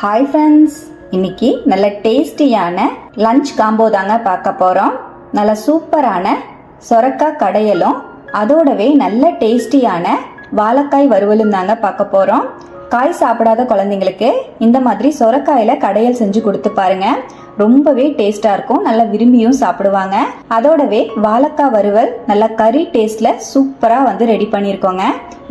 Hi friends இன்னைக்கு நல்ல டேஸ்டியான லஞ்ச் காம்போ தாங்க பார்க்க போகிறோம் நல்ல சூப்பரான சொரக்காய் கடையலும் அதோடவே நல்ல டேஸ்டியான வாழைக்காய் வறுவலும் தாங்க பார்க்க போகிறோம் காய் சாப்பிடாத குழந்தைங்களுக்கு இந்த மாதிரி சொரக்காயில் கடையல் செஞ்சு கொடுத்து பாருங்க. ரொம்பவே டேஸ்டா இருக்கும். நல்லா விரும்பியும் சாப்பிடுவாங்க. அதோடவே வாழைக்காய் வறுவல் நல்லா கறி டேஸ்ட்டில் சூப்பராக வந்து ரெடி பண்ணியிருக்கோங்க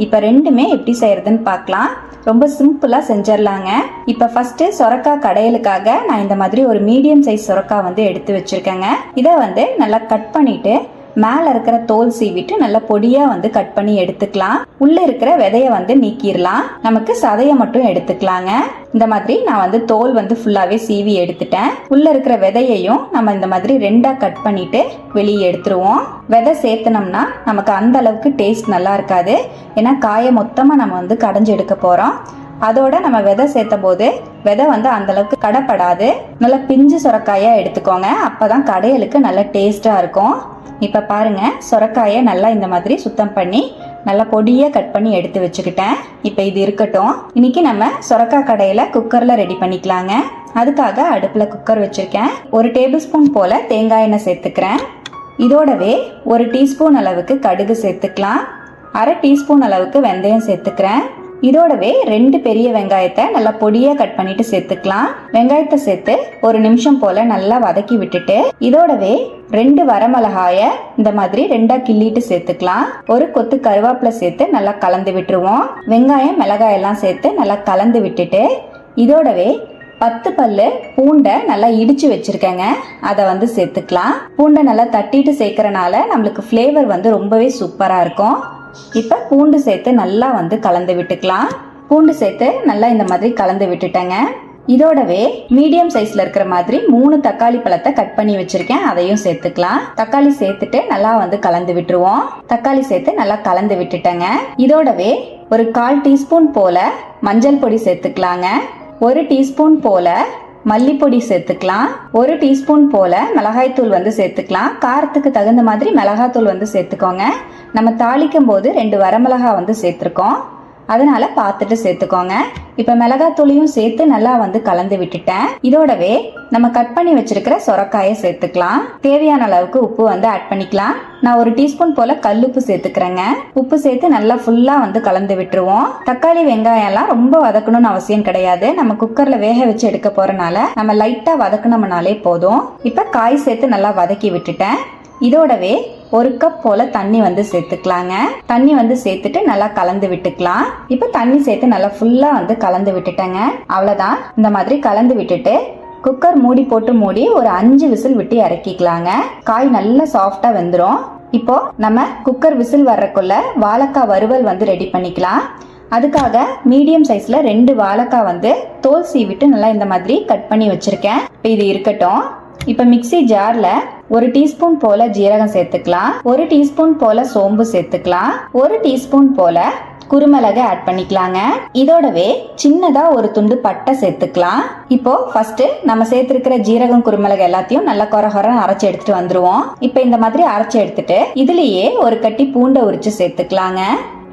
இப்போ ரெண்டுமே எப்படி செய்யறதுன்னு பார்க்கலாம். ரொம்ப சிம்பிளாக செஞ்சிடலாங்க இப்போ ஃபஸ்ட்டு சொரக்காய் கடையலுக்காக நான் இந்த மாதிரி ஒரு மீடியம் சைஸ் சொரக்காய் வந்து எடுத்து வச்சுருக்கேங்க. இதை வந்து நல்லா கட் பண்ணிவிட்டு மேலே இருக்கிற தோல் சீவிட்டு நல்லா பொடியாக வந்து கட் பண்ணி எடுத்துக்கலாம். உள்ளே இருக்கிற விதைய வந்து நீக்கிடலாம் நமக்கு சதையை மட்டும் எடுத்துக்கலாங்க. இந்த மாதிரி நான் வந்து தோல் வந்து ஃபுல்லாகவே சீவி எடுத்துட்டேன். உள்ளே இருக்கிற விதையையும் நம்ம இந்த மாதிரி ரெண்டாக கட் பண்ணிட்டு வெளியே எடுத்துருவோம். விதை சேர்த்தனம்னா நமக்கு அந்த அளவுக்கு டேஸ்ட் நல்லா இருக்காது. ஏன்னா காயை மொத்தமாக நம்ம வந்து கடைஞ்சி எடுக்க போகிறோம் அதோட நம்ம விதை சேர்த்த போது விதை வந்து அந்த அளவுக்கு கடப்படாது. நல்லா பிஞ்சு சுரக்காயா எடுத்துக்கோங்க. அப்பதான் கடையலுக்கு நல்ல டேஸ்டா இருக்கும். இப்போ பாருங்க சுரக்காயை நல்லா இந்த மாதிரி சுத்தம் பண்ணி நல்லா பொடியா கட் பண்ணி எடுத்து வச்சுக்கிட்டேன். இப்போ இது இருக்கட்டும். இன்னைக்கு நம்ம சுரக்காய் கடையில் குக்கரில் ரெடி பண்ணிக்கலாங்க. அதுக்காக அடுப்பில் குக்கர் வச்சுருக்கேன். ஒரு டேபிள் ஸ்பூன் போல் தேங்காய் எண்ணெய் சேர்த்துக்கிறேன். இதோடவே ஒரு டீஸ்பூன் அளவுக்கு கடுகு சேர்த்துக்கலாம். அரை டீஸ்பூன் அளவுக்கு வெந்தயம் சேர்த்துக்கிறேன். இதோடவே ரெண்டு பெரிய வெங்காயத்தை நல்லா பொடியாக கட் பண்ணிட்டு சேர்த்துக்கலாம். வெங்காயத்தை சேர்த்து ஒரு நிமிஷம் போல நல்லா வதக்கி விட்டுட்டு இதோடவே ரெண்டு வரமிளகாய இந்த மாதிரி ரெண்டா கிள்ளிட்டு சேர்த்துக்கலாம். ஒரு கொத்து கருவேப்பிலை சேர்த்து நல்லா கலந்து விட்டுருவோம். வெங்காயம் மிளகாய் எல்லாம் சேர்த்து நல்லா கலந்து விட்டுட்டு இதோடவே பத்து பல்லு பூண்டை நல்லா இடிச்சு வச்சிருக்கேங்க. அதை வந்து சேர்த்துக்கலாம். பூண்டை நல்லா தட்டிட்டு சேர்க்கறனால நம்மளுக்கு ஃப்ளேவர் வந்து ரொம்பவே சூப்பராக இருக்கும். இப்போ பூண்டு சேர்த்து நல்லா வந்து கலந்து விட்டுக்கலாம். பூண்டு சேர்த்து நல்லா இந்த மாதிரி கலந்து விட்டுட்டேங்க. இதோடவே மீடியம் சைஸ்ல இருக்கிற மாதிரி மூணு தக்காளி பழத்தை கட் பண்ணி வச்சிருக்கேன். அதையும் சேர்த்துக்கலாம். தக்காளி சேர்த்துட்டு நல்லா வந்து கலந்து விட்டுருவோம். தக்காளி சேர்த்து நல்லா கலந்து விட்டுட்டேங்க. இதோடவே ஒரு கால் டீஸ்பூன் போல மஞ்சள் பொடி சேர்த்துக்கலாங்க. ஒரு டீஸ்பூன் போல மல்லிப்பொடி சேர்த்துக்கலாம். ஒரு டீஸ்பூன் போல மிளகாய்த்தூள் வந்து சேர்த்துக்கலாம். காரத்துக்கு தகுந்த மாதிரி மிளகாத்தூள் வந்து சேர்த்துக்கோங்க. நம்ம தாளிக்கும் போது ரெண்டு வரமிளகா வந்து சேர்த்துருக்கோம். அதனால பார்த்துட்டு சேர்த்துக்கோங்க. இப்போ மிளகாத்தூளையும் சேர்த்து நல்லா வந்து கலந்து விட்டுட்டேன். இதோடவே நம்ம கட் பண்ணி வச்சிருக்கிற சொரக்காயை சேர்த்துக்கலாம். தேவையான அளவுக்கு உப்பு வந்து ஆட் பண்ணிக்கலாம். நான் ஒரு டீஸ்பூன் போல கல்லுப்பு சேர்த்துக்கிறேங்க. உப்பு சேர்த்து நல்லா ஃபுல்லா வந்து கலந்து விட்டுருவோம். தக்காளி வெங்காயம் எல்லாம் ரொம்ப வதக்கணும்னு அவசியம் கிடையாது. நம்ம குக்கர்ல வேக வச்சு எடுக்க போறனால நம்ம லைட்டா வதக்கணும்னாலே போதும். இப்ப காய் சேர்த்து நல்லா வதக்கி விட்டுட்டேன். இதோடவே ஒரு கப் போல தண்ணி வந்து சேர்த்துக்கலாங்க. தண்ணி வந்து சேர்த்துட்டு நல்லா கலந்து விட்டுக்கலாம். இப்போ தண்ணி சேர்த்து நல்லா ஃபுல்லா வந்து கலந்து விட்டுட்டேங்க. அவ்வளவுதான். இந்த மாதிரி கலந்து விட்டுட்டு குக்கர் மூடி போட்டு மூடி ஒரு அஞ்சு விசில் விட்டு இறக்கிக்கலாங்க. காய் நல்லா சாஃப்டா வெந்துடும் இப்போ நம்ம குக்கர் விசில் வர்றக்குள்ள வாழைக்காய் வறுவல் வந்து ரெடி பண்ணிக்கலாம். அதுக்காக மீடியம் சைஸ்ல ரெண்டு வாழைக்காய் வந்து தோல் சீவிட்டு நல்லா இந்த மாதிரி கட் பண்ணி வச்சிருக்கேன். இப்போ இது இருக்கட்டும். இப்போ மிக்ஸி ஜார்ல ஒரு டீஸ்பூன் போல ஜீரகம் சேர்த்துக்கலாம். ஒரு டீஸ்பூன் போல சோம்பு சேர்த்துக்கலாம். ஒரு டீஸ்பூன் போல குருமிளகு ஆட் பண்ணிக்கலாங்க. இதோடவே சின்னதா ஒரு துண்டு பட்டை சேர்த்துக்கலாம். இப்போ ஃபர்ஸ்ட் நம்ம சேர்த்திருக்கிற ஜீரகம் குருமிளகு எல்லாத்தையும் நல்லா கொர கொர அரைச்சு எடுத்துட்டு வந்துருவோம். இப்போ இந்த மாதிரி அரைச்சு எடுத்துட்டு இதுலயே ஒரு கட்டி பூண்டை உரிச்சு சேர்த்துக்கலாங்க.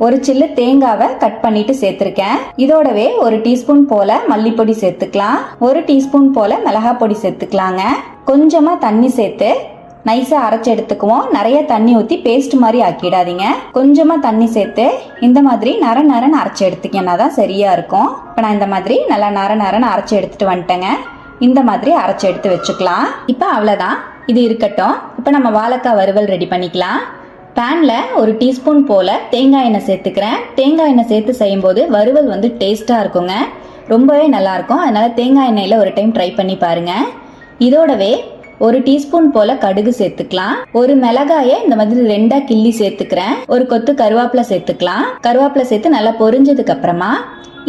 ஒரு சில்லு தேங்காவை கட் பண்ணிட்டு சேர்த்திருக்கேன். இதோடவே ஒரு டீஸ்பூன் போல மல்லிப்பொடி சேர்த்துக்கலாம். ஒரு டீஸ்பூன் போல மிளகாய் பொடி சேர்த்துக்கலாங்க. கொஞ்சமா தண்ணி சேர்த்து நைஸா அரைச்சி எடுத்துக்குவோம். நிறைய தண்ணி ஊற்றி பேஸ்ட் மாதிரி ஆக்கிடாதீங்க. கொஞ்சமாக தண்ணி சேர்த்து இந்த மாதிரி நர நரன்னு அரைச்சி எடுத்துக்கினா தான் சரியாக இருக்கும். இப்போ நான் இந்த மாதிரி நல்லா நர நரன்னு அரைச்சி எடுத்துட்டு வந்துட்டேங்க. இந்த மாதிரி அரைச்சி எடுத்து வச்சுக்கலாம். இப்போ அவ்வளோதான் இது இருக்கட்டும். இப்போ நம்ம வாழைக்காய் வறுவல் ரெடி பண்ணிக்கலாம். பேனில் ஒரு டீஸ்பூன் போல் தேங்காய் எண்ணெய் சேர்த்துக்கிறேன். தேங்காய் எண்ணெய் சேர்த்து செய்யும்போது வறுவல் வந்து டேஸ்ட்டாக இருக்குங்க. ரொம்பவே நல்லாயிருக்கும் அதனால் தேங்காய் எண்ணெயில் ஒரு டைம் ட்ரை பண்ணி பாருங்கள் இதோடவே ஒரு டீஸ்பூன் போல கடுகு சேர்த்துக்கலாம். ஒரு மிளகாய இந்த மாதிரி ரெண்டா கிள்ளி சேர்த்துக்கிறேன். ஒரு கொத்து கருவேப்பிலை சேர்த்துக்கலாம். கருவேப்பிலை சேர்த்து நல்லா பொரிஞ்சதுக்கு அப்புறமா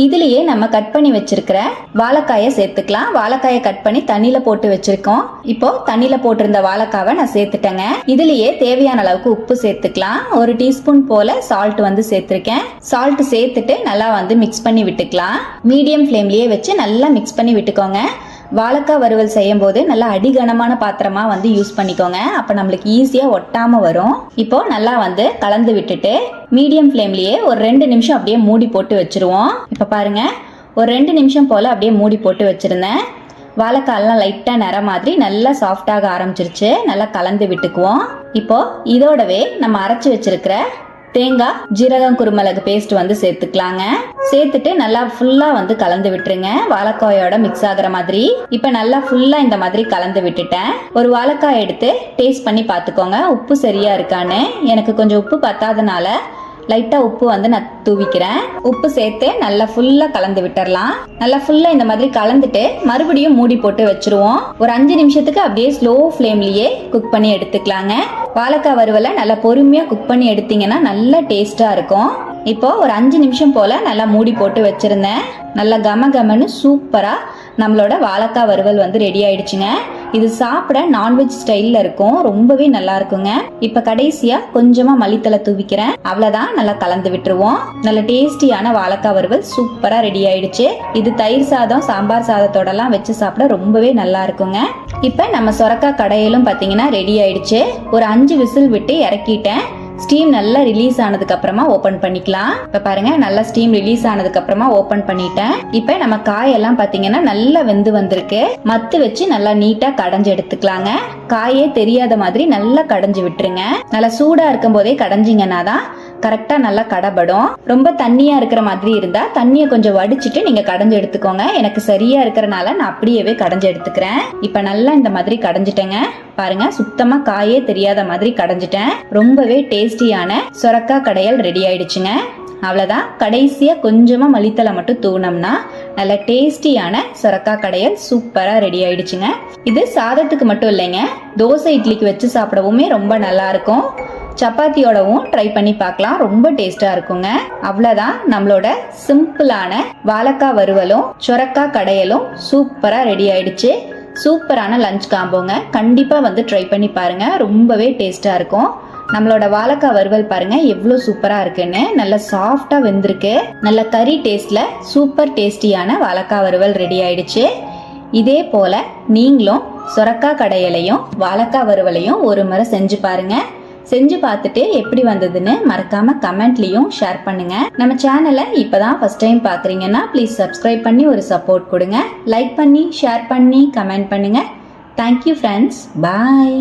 இதுலயே நம்ம கட் பண்ணி வச்சிருக்கிற வாழைக்காயை சேர்த்துக்கலாம். வாழைக்காயை கட் பண்ணி தண்ணியில போட்டு வச்சிருக்கோம். இப்போ தண்ணியில போட்டிருந்த வாழைக்காவை நான் சேர்த்துட்டேங்க. இதுலயே தேவையான அளவுக்கு உப்பு சேர்த்துக்கலாம். ஒரு டீஸ்பூன் போல சால்ட் வந்து சேர்த்திருக்கேன். சால்ட் சேர்த்துட்டு நல்லா வந்து மிக்ஸ் பண்ணி விட்டுக்கலாம். மீடியம் ஃப்ளேம்லயே வச்சு நல்லா மிக்ஸ் பண்ணி விட்டுக்கோங்க. வாழைக்காய் வறுவல் செய்யும் போது நல்லா அடிகனமான பாத்திரமா வந்து யூஸ் பண்ணிக்கோங்க. அப்போ நம்மளுக்கு ஈஸியாக ஒட்டாம வரும். இப்போ நல்லா வந்து கலந்து விட்டுட்டு மீடியம் ஃப்ளேம்லயே ஒரு ரெண்டு நிமிஷம் அப்படியே மூடி போட்டு வச்சிருவோம். இப்போ பாருங்க ஒரு ரெண்டு நிமிஷம் போல் அப்படியே மூடி போட்டு வச்சுருந்தேன். வாழைக்காயெல்லாம் லைட்டாக நிற மாதிரி நல்லா சாஃப்டாக ஆரம்பிச்சிருச்சு. நல்லா கலந்து விட்டுக்குவோம். இப்போ இதோடவே நம்ம அரைச்சி வச்சிருக்கிற தேங்காய் ஜீரகம் குருமிளகு பேஸ்ட் வந்து சேர்த்துக்கலாங்க. சேர்த்துட்டு நல்லா ஃபுல்லா வந்து கலந்து விட்டுருங்க. வாழைக்காயோட மிக்ஸ் ஆகுற மாதிரி. இப்போ நல்லா ஃபுல்லா இந்த மாதிரி கலந்து விட்டுட்டேன். ஒரு வாழைக்காய் எடுத்து டேஸ்ட் பண்ணி பார்த்துக்கோங்க. உப்பு சரியா இருக்கான்னு. எனக்கு கொஞ்சம் உப்பு பத்தாதனால லைட்டாக உப்பு வந்து நான் தூவிக்கிறேன். உப்பு சேர்த்து நல்லா ஃபுல்லாக கலந்து விட்டுறலாம். நல்லா ஃபுல்லாக இந்த மாதிரி கலந்துட்டு மறுபடியும் மூடி போட்டு வச்சிருவோம். ஒரு அஞ்சு நிமிஷத்துக்கு அப்படியே ஸ்லோ ஃப்ளேம்லேயே குக் பண்ணி எடுத்துக்கலாங்க. வாழைக்காய் வறுவலை நல்லா பொறுமையாக குக் பண்ணி எடுத்தீங்கன்னா நல்லா டேஸ்ட்டாக இருக்கும். இப்போ ஒரு அஞ்சு நிமிஷம் போல் நல்லா மூடி போட்டு வச்சுருந்தேன். நல்லா கம கமன்னு சூப்பராக நம்மளோட வாழைக்காய் வறுவல் வந்து ரெடி ஆயிடுச்சுங்க. இது சாப்பிட நான்வெஜ் ஸ்டைலில் இருக்கும். ரொம்பவே நல்லா இருக்குங்க. இப்போ கடைசியாக கொஞ்சமாக மல்லித்தலை தூவிக்கிறேன். அவ்வளோதான் நல்லா கலந்து விட்டுருவோம். நல்ல டேஸ்டியான வாழைக்காய் வறுவல் சூப்பராக ரெடி ஆயிடுச்சு. இது தயிர் சாதம் சாம்பார் சாதத்தோடலாம் வச்சு சாப்பிட ரொம்பவே நல்லா இருக்குங்க. இப்போ நம்ம சொரக்காய் கடையிலும் பார்த்தீங்கன்னா ரெடி ஆயிடுச்சு. ஒரு அஞ்சு விசில் விட்டு இறக்கிட்டேன். ஸ்டீம் நல்லா ரிலீஸ் ஆனதுக்கு அப்புறமா ஓபன் பண்ணிக்கலாம். இப்ப பாருங்க நல்லா ஸ்டீம் ரிலீஸ் ஆனதுக்கு அப்புறமா ஓபன் பண்ணிட்டேன். இப்ப நம்ம காயெல்லாம் பாத்தீங்கன்னா நல்லா வெந்து வந்திருக்கு. மத்து வச்சு நல்லா நீட்டா கடைஞ்சு எடுத்துக்கலாங்க. காயே தெரியாத மாதிரி நல்லா கடைஞ்சு விட்டுருங்க. நல்லா சூடா இருக்கும் போதே கடைஞ்சிங்கன்னா தான் கரெக்டாக நல்லா கடைபடும். ரொம்ப தண்ணியாக இருக்கிற மாதிரி இருந்தால் தண்ணியை கொஞ்சம் வடிச்சிட்டு நீங்கள் கடைஞ்சு எடுத்துக்கோங்க. எனக்கு சரியாக இருக்கிறனால நான் அப்படியே கடைஞ்சு எடுத்துக்கிறேன். இப்போ நல்லா இந்த மாதிரி கடைஞ்சிட்டேங்க. பாருங்க சுத்தமாக காயே தெரியாத மாதிரி கடைஞ்சிட்டேன். ரொம்பவே டேஸ்டியான சுரக்கா கடையல் ரெடி ஆயிடுச்சுங்க. அவ்வளோதான் கடைசியாக கொஞ்சமாக மல்லித்தலை மட்டும் தூணம்னா நல்ல டேஸ்டியான சுரக்கா கடையல் சூப்பராக ரெடி ஆயிடுச்சுங்க. இது சாதத்துக்கு மட்டும் இல்லைங்க. தோசை இட்லிக்கு வச்சு சாப்பிடவுமே ரொம்ப நல்லா இருக்கும். சப்பாத்தியோடவும் ட்ரை பண்ணி பார்க்கலாம். ரொம்ப டேஸ்டா இருக்குங்க. அவ்வளோதான் நம்மளோட சிம்பிளான வாழைக்காய் வறுவலும் சொரக்காய் கடையலும் சூப்பராக ரெடி ஆயிடுச்சு. சூப்பரான லஞ்ச் காம்போங்க கண்டிப்பாக வந்து ட்ரை பண்ணி பாருங்க. ரொம்பவே டேஸ்ட்டாக இருக்கும். நம்மளோட வாழைக்காய் வறுவல் பாருங்க. எவ்வளோ சூப்பராக இருக்குன்னு. நல்லா சாஃப்டாக வெந்திருக்கு. நல்ல கறி டேஸ்ட்ல சூப்பர் டேஸ்டியான வாழைக்காய் வறுவல் ரெடி ஆயிடுச்சு. இதே போல நீங்களும் சொரக்காய் கடையலையும் வாழைக்காய் வறுவலையும் ஒரு முறை செஞ்சு பாருங்க. செஞ்சு பார்த்துட்டு எப்படி வந்ததுன்னு மறக்காம கமெண்ட்லயும் ஷேர் பண்ணுங்க. நம்ம சேனலை இப்பதான் ஃபர்ஸ்ட் டைம் பாக்குறீங்கன்னா ப்ளீஸ் சப்ஸ்கிரைப் பண்ணி ஒரு சப்போர்ட் கொடுங்க. லைக் பண்ணி ஷேர் பண்ணி கமெண்ட் பண்ணுங்க. Thank you friends bye